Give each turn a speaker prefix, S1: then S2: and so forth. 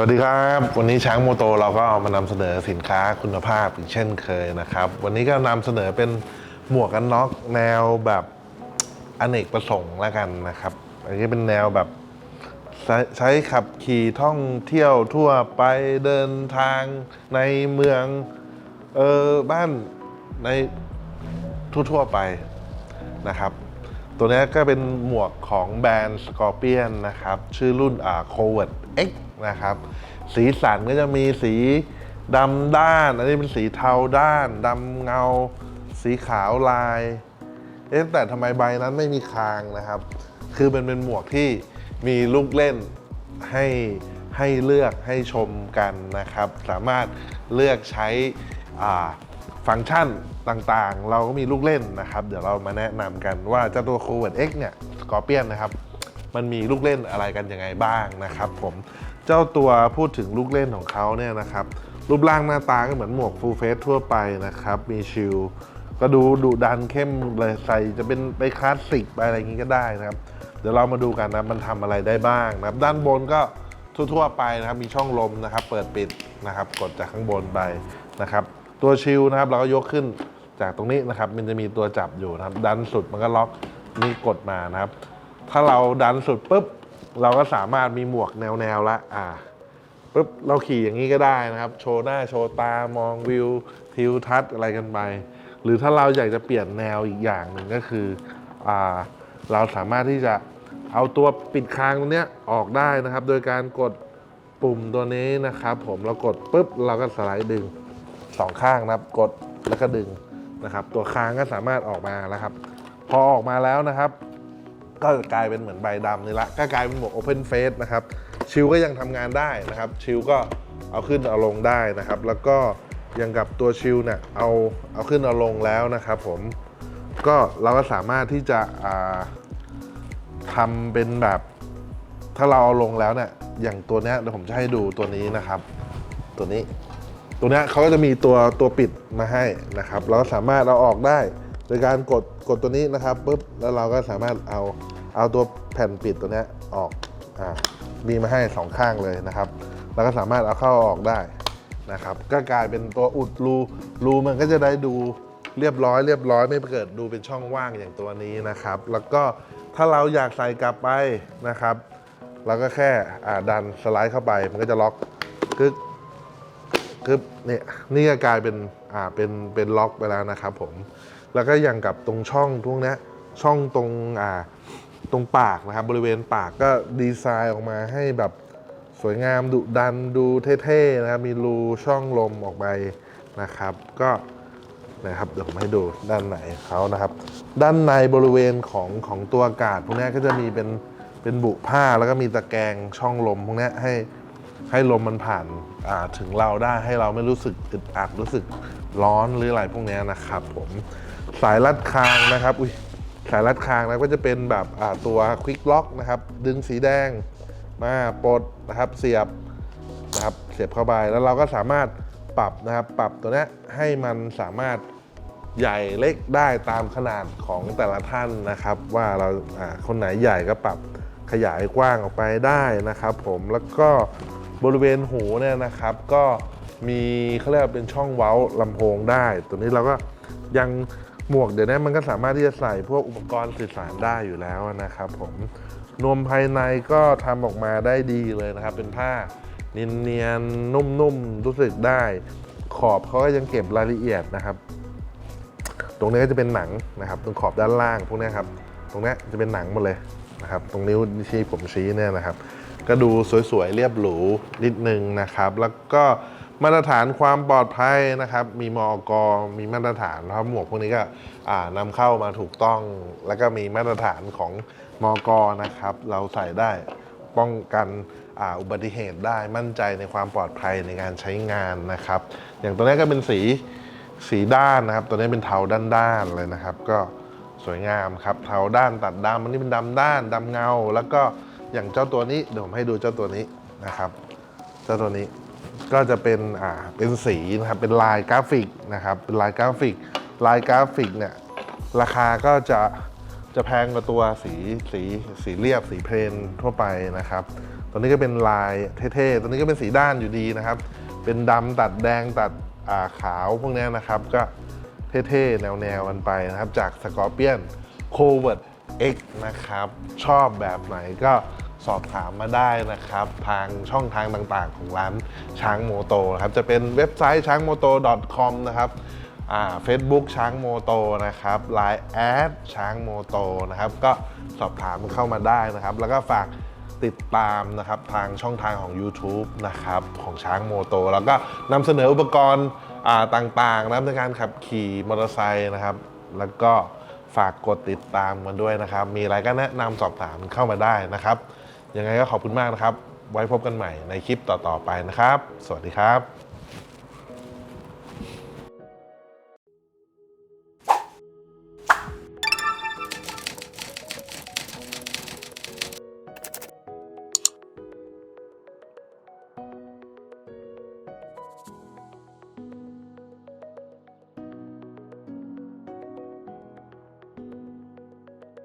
S1: สวัสดีครับ วันนี้ช้างโมโตเราก็มานำเสนอสินค้าคุณภาพอีกเช่นเคยนะครับ วันนี้ก็นำเสนอเป็นหมวกกันน็อกแนวแบบอเนกประสงค์แล้วกันนะครับ อันนี้เป็นแนวแบบใช้ขับขี่ท่องเที่ยวทั่วไปเดินทางในเมืองเออบ้านในทั่วๆไปนะครับ ตัวนี้ก็เป็นหมวกของแบรนด์ Scorpion นะครับ ชื่อรุ่นอ่า c o v e r X นะครับ สีสันก็จะมีสีดำด้าน อันนี้เป็นสีเทาด้านดำเงา สีขาวลาย เอ๊ะแต่ทำไมใบนั้นไม่มีคางนะครับ คือมันเป็นหมวกที่มีลูกเล่นให้ให้เลือกให้ชมกันนะครับ สามารถเลือกใช้ฟังก์ชันต่างๆ เราก็มีลูกเล่นนะครับ เดี๋ยวเรามาแนะนำกันว่าเจ้าตัว c o v e r t X เนี่ย Scorpion นะครับ มันมีลูกเล่นอะไรกันยังไงบ้างนะครับผม เจ้าตัวพูดถึงลูกเล่นของเขาเนี่ยนะครับ รูปร่างหน้าตาก็เหมือนหมวกฟูลเฟสทั่วไปนะครับ มีชิลก็ดูดุดันเข้มเลยใส่จะเป็นไปคลาสสิกไปอะไรอย่างนี้ก็ได้นะครับ เดี๋ยวเรามาดูกันนะมันทำอะไรได้บ้างนะครับ ด้านบนก็ทั่วๆไปนะครับ มีช่องลมนะครับ เปิดปิดนะครับ กดจากข้างบนไปนะครับ ตัวชิลนะครับ เราก็ยกขึ้นจากตรงนี้นะครับ มันจะมีตัวจับอยู่นะครับ ดันสุดมันก็ล็อกนี่กดมานะครับ ถ้าเราดันสุดปุ๊บ เราก็สามารถมีหมวกแนวแนวละอ่าปุ๊บเราขี่อย่างนี้ก็ได้นะครับ โชว์หน้าโชว์ตามองวิวทิวทัศน์อะไรกันไป หรือถ้าเราอยากจะเปลี่ยนแนวอีกอย่างหนึ่งก็คืออ่าเราสามารถที่จะเอาตัวปิดคางตรงนี้ออกได้นะครับ โดยการกดปุ่มตัวนี้นะครับ ผมเรากดปุ๊บเราก็สไลด์ดึงสองข้างนะครับ กดแล้วก็ดึงนะครับ ตัวคางก็สามารถออกมาแล้วครับ พอออกมาแล้วนะครับ ก็กลายเป็นเหมือนใบดำนี่ละก็กลายเป็นหมวก Open Face นะครับ ชิลก็ยังทำงานได้นะครับ ชิลก็เอาขึ้นเอาลงได้นะครับ แล้วก็ยังกับตัวชิลเนี่ยเอาเอาขึ้นเอาลงแล้วนะครับผมก็เราก็สามารถที่จะทำเป็นแบบ ถ้าเราเอาลงแล้วเนี่ยอย่างตัวเนี้ยเดี๋ยวผมจะให้ดูตัวนี้นะครับ ตัวนี้ ตัวเนี้ยเขาก็จะมีตัวตัวปิดมาให้นะครับ เราสามารถเอาออกได้ โดยการกดกดตัวนี้นะครับปุ๊บแล้วเราก็สามารถเอาเอาตัวแผ่นปิดตัวนี้ออกอ่ามีมาให้สองข้างเลยนะครับเราก็สามารถเอาเข้าออกได้นะครับ ก็กลายเป็นตัวอุดรูรูมันก็จะได้ดูเรียบร้อยเรียบร้อยไม่เกิดดูเป็นช่องว่างอย่างตัวนี้นะครับ แล้วก็ถ้าเราอยากใส่กลับไปนะครับเราก็แค่ดันสไลด์เข้าไป มันก็จะล็อกกึกคือเนี่ยนี่ก็กลายเป็นอ่าเป็นเป็นล็อกไปแล้วนะครับผม แล้วก็อย่างกับตรงช่องพวกนี้ช่องตรงอ่าตรงปากนะครับ บริเวณปากก็ดีไซน์ออกมาให้แบบสวยงามดุดันดูเท่ๆนะครับมีรูช่องลมออกไปนะครับ ก็นะครับเดี๋ยวผมให้ดูด้านไหนเขานะครับ ด้านในบริเวณของของตัวอากาศพวกนี้ก็จะมีเป็นเป็นบุผ้าแล้วก็มีตะแกรงช่องลมพวกนี้ให้ให้ลมมันผ่านาถึงเราได้ให้เราไม่รู้สึกอึดอัดรู้สึกร้อนหรืออะไรพวกนี้นะครับผม สายรัดคางนะครับอุ้ยสายรัดคางนะก็จะเป็นแบบตัวควิกล็อกนะครับดึงสีแดงมาปลดนะครับเสียบนะครับเสียบเข้าไปแล้วเราก็สามารถปรับนะครับปรับตัวนี้ให้มันสามารถใหญ่เล็กได้ตามขนาดของแต่ละท่านนะครับ ว่าเราอ่าคนไหนใหญ่ก็ปรับขยายกว้างออกไปได้นะครับ ผมแล้วก็บริเวณหูเนี่ยนะครับ ก็มีเขาเรียกว่าเป็นช่องเว้าลำโพงได้ ตัวนี้เราก็ยัง หมวกเดี๋ยวนี้มันก็สามารถที่จะใส่พวกอุปกรณ์สื่อสารได้อยู่แล้วนะครับผมนวมภายในก็ทำออกมาได้ดีเลยนะครับ เป็นผ้าเนียนๆนุ่มๆรู้สึกได้ ขอบเขาก็ยังเก็บรายละเอียดนะครับ ตรงนี้ก็จะเป็นหนังนะครับ ตรงขอบด้านล่างพวกนี้ครับ ตรงนี้จะเป็นหนังหมดเลยนะครับ ตรงนิ้วที่ผมชี้เนี่ยนะครับ ก็ดูสวยๆเรียบหรูนิดนึงนะครับ แล้วก็ มาตรฐานความปลอดภัยนะครับ มีมอกมีมาตรฐานนะครับหมวกพวกนี้ก็อ่านำเข้ามาถูกต้อง แล้วก็มีมาตรฐานของมอกนะครับ เราใส่ได้ป้องกันอ,อุบัติเหตุได้มั่นใจในความปลอดภัยในการใช้งานนะครับ อย่างตัวนี้ก็เป็นสีสีด้านนะครับ ตัวนี้เป็นเทาด้านๆเลยนะครับ ก็สวยงามครับเทาด้านตัดดำอันนี้เป็นดำด้านดำเงา แล้วก็อย่างเจ้าตัวนี้เดี๋ยวผมให้ดูเจ้าตัวนี้นะครับ เจ้าตัวนี้ ก็จะเป็นอ่าเป็นสีนะครับเป็นลายกราฟิกนะครับเป็นลายกราฟิก ลายกราฟิกเนี่ยราคาก็จะจะแพงกว่าตัวสีสีสีเรียบสีเพลนทั่วไปนะครับ ตัวนี้ก็เป็นลายเท่ๆ ตัวนี้ก็เป็นสีด้านอยู่ดีนะครับ เป็นดำตัดแดงตัดอ่าขาวพวกนี้นะครับ ก็เท่ๆ แนวๆกันไปนะครับ จากสกอร์เปียนโคเวิร์ด X นะครับ ชอบแบบไหนก็ สอบถามมาได้นะครับ ทางช่องทางต่างๆ ของร้านช้างโมโตนะครับ จะเป็นเว็บไซต์ช้างโมโต .com นะครับเฟซบุ๊กช้างโมโตนะครับ Line แอดช้างโมโตนะครับ ก็สอบถามเข้ามาได้นะครับ แล้วก็ฝากติดตามนะครับทางช่องทางของ YouTube นะครับของช้างโมโต แล้วก็นำเสนออุปกรณ์ต่างๆนะครับในการขับขี่มอเตอร์ไซค์นะครับ แล้วก็ฝากกดติดตามกันด้วยนะครับ มีอะไรก็แนะนำสอบถามเข้ามาได้นะครับ ยังไงก็ขอบคุณมากนะครับ ไว้พบกันใหม่ในคลิปต่อๆไปนะครับ สวัสดีครับ